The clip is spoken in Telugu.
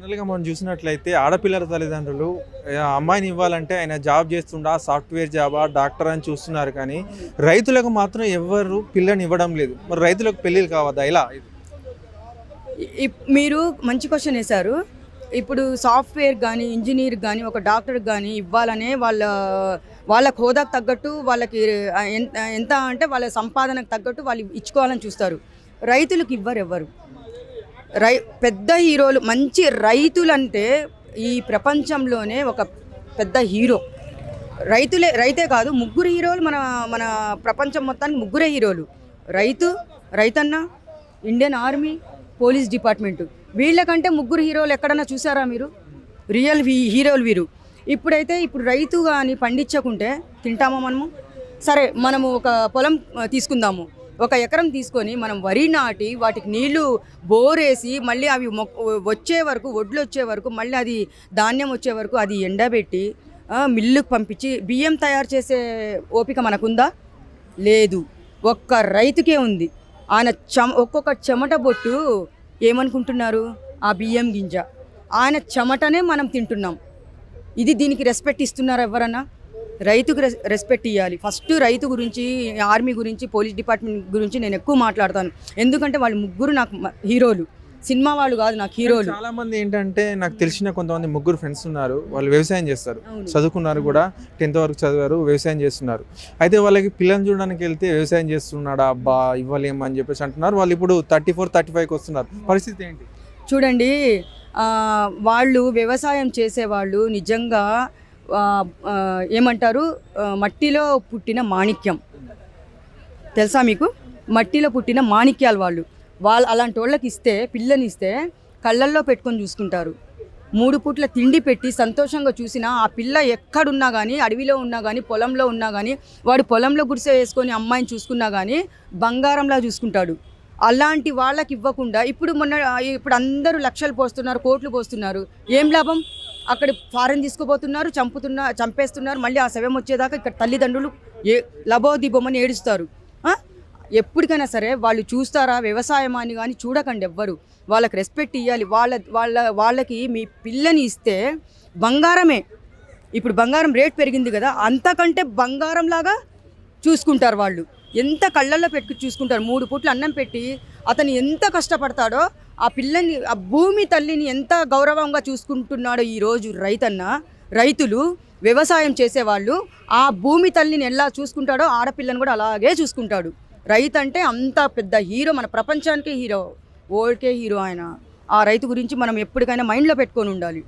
జనరల్గా మనం చూసినట్లయితే ఆడపిల్లల తల్లిదండ్రులు అమ్మాయిని ఇవ్వాలంటే ఆయన జాబ్ చేస్తుండా సాఫ్ట్వేర్ జాబా డాక్టర్ అని చూస్తున్నారు కానీ రైతులకు మాత్రం ఎవరు పిల్లని ఇవ్వడం లేదు. మరి రైతులకు పెళ్ళిళ్ళు కావద్దా? ఇలా ఇప్- మీరు మంచి క్వశ్చన్ వేశారు. ఇప్పుడు సాఫ్ట్వేర్ కానీ ఇంజనీర్ కానీ ఒక డాక్టర్ కానీ ఇవ్వాలనే వాళ్ళ వాళ్ళకు హోదాకు తగ్గట్టు వాళ్ళకి ఎంత ఎంత అంటే వాళ్ళ సంపాదనకు తగ్గట్టు వాళ్ళు ఇచ్చుకోవాలని చూస్తారు. రైతులకు ఇవ్వరు ఎవ్వరు. రై పెద్ద హీరోలు మంచి రైతులంటే ఈ ప్రపంచంలోనే ఒక పెద్ద హీరో. రైతులే రైతే కాదు ముగ్గురు హీరోలు మన మన ప్రపంచం మొత్తానికి ముగ్గురే హీరోలు. రైతు రైతన్న ఇండియన్ ఆర్మీ పోలీస్ డిపార్ట్మెంటు. వీళ్ళకంటే ముగ్గురు హీరోలు ఎక్కడన్నా చూసారా మీరు? రియల్ హీరోలు వీరు. ఇప్పుడైతే ఇప్పుడు రైతు కానీ పండించకుంటే తింటామా మనము? సరే మనము ఒక పొలం తీసుకుందాము. ఒక ఎకరం తీసుకొని మనం వరి నాటి వాటికి నీళ్ళు బోరేసి మళ్ళీ అవి మొక్ వచ్చే వరకు ఒడ్లు వచ్చే వరకు మళ్ళీ అది ధాన్యం వచ్చే వరకు అది ఎండబెట్టి మిల్లుకు పంపించి బియ్యం తయారు చేసే ఓపిక మనకుందా? లేదు. ఒక్క రైతుకే ఉంది. ఆయన చమ ఒక్కొక్క చెమట బొట్టు ఏమనుకుంటున్నారు? ఆ బియ్యం గింజ. ఆయన చెమటనే మనం తింటున్నాం. ఇది దీనికి రెస్పెక్ట్ ఇస్తున్నారా ఎవరన్నా? రైతుకు రెస్- రెస్పెక్ట్ ఇవ్వాలి ఫస్ట్ రైతు గురించి ఆర్మీ గురించి పోలీస్ డిపార్ట్మెంట్ గురించి నేను ఎక్కువ మాట్లాడతాను. ఎందుకంటే వాళ్ళు ముగ్గురు నాకు హీరోలు. సినిమా వాళ్ళు కాదు నాకు హీరోలు. చాలా మంది ఏంటంటే నాకు తెలిసిన కొంతమంది ముగ్గురు ఫ్రెండ్స్ ఉన్నారు. వాళ్ళు వ్యవసాయం చేస్తారు. చదువుకున్నారు కూడా. టెన్త్ వరకు చదివారు వ్యవసాయం చేస్తున్నారు. అయితే వాళ్ళకి పిల్లల్ని చూడడానికి వెళ్తే వ్యవసాయం చేస్తున్నాడా? అబ్బా ఇవ్వలేమని అని చెప్పేసి అంటున్నారు. వాళ్ళు ఇప్పుడు థర్టీ ఫోర్ థర్టీ ఫైవ్కి వస్తున్నారు. పరిస్థితి ఏంటి? చూడండి ఆ, వాళ్ళు వ్యవసాయం చేసేవాళ్ళు నిజంగా ఏమంటారు? మట్టిలో పుట్టిన మాణిక్యం. తెలుసా మీకు? మట్టిలో పుట్టిన మాణిక్యాలు వాళ్ళు. వాళ్ళు అలాంటి వాళ్ళకి ఇస్తే పిల్లని ఇస్తే కళ్ళల్లో పెట్టుకొని చూసుకుంటారు. మూడు పూట్ల తిండి పెట్టి సంతోషంగా చూసినా ఆ పిల్ల ఎక్కడున్నా కానీ అడవిలో ఉన్నా కానీ పొలంలో ఉన్నా కానీ వాడు పొలంలో గుడిసె వేసుకొని అమ్మాయిని చూసుకున్నా కానీ బంగారంలా చూసుకుంటాడు. అలాంటి వాళ్ళకి ఇవ్వకుండా ఇప్పుడు మొన్న ఇప్పుడు అందరూ లక్షలు పోస్తున్నారు కోట్లు పోస్తున్నారు. ఏం లాభం? అక్కడ ఫారెన్ తీసుకుపోతున్నారు చంపుతున్నా చంపేస్తున్నారు. మళ్ళీ ఆ శవం వచ్చేదాకా ఇక్కడ తల్లిదండ్రులు ఏ లబోదిబొమ్మని ఏడుస్తారు. ఎప్పటికైనా సరే వాళ్ళు చూస్తారా? వ్యవసాయం అని కానీ చూడకండి ఎవ్వరు. వాళ్ళకి రెస్పెక్ట్ ఇవ్వాలి వాళ్ళ వాళ్ళ వాళ్ళకి మీ పిల్లని ఇస్తే బంగారమే. ఇప్పుడు బంగారం రేట్ పెరిగింది కదా అంతకంటే బంగారంలాగా చూసుకుంటారు వాళ్ళు. ఎంత కళ్ళల్లో పెట్టి చూసుకుంటారు మూడు పూట్లు అన్నం పెట్టి అతను ఎంత కష్టపడతాడో ఆ పిల్లని ఆ భూమి తల్లిని ఎంత గౌరవంగా చూసుకుంటున్నాడో ఈరోజు రైతన్న రైతులు వ్యవసాయం చేసేవాళ్ళు ఆ భూమి తల్లిని ఎలా చూసుకుంటాడో ఆడపిల్లని కూడా అలాగే చూసుకుంటాడు. రైతు అంటే అంత పెద్ద హీరో మన ప్రపంచానికే హీరో ఓల్కే హీరో ఆయన. ఆ రైతు గురించి మనం ఎప్పటికైనా మైండ్లో పెట్టుకొని ఉండాలి.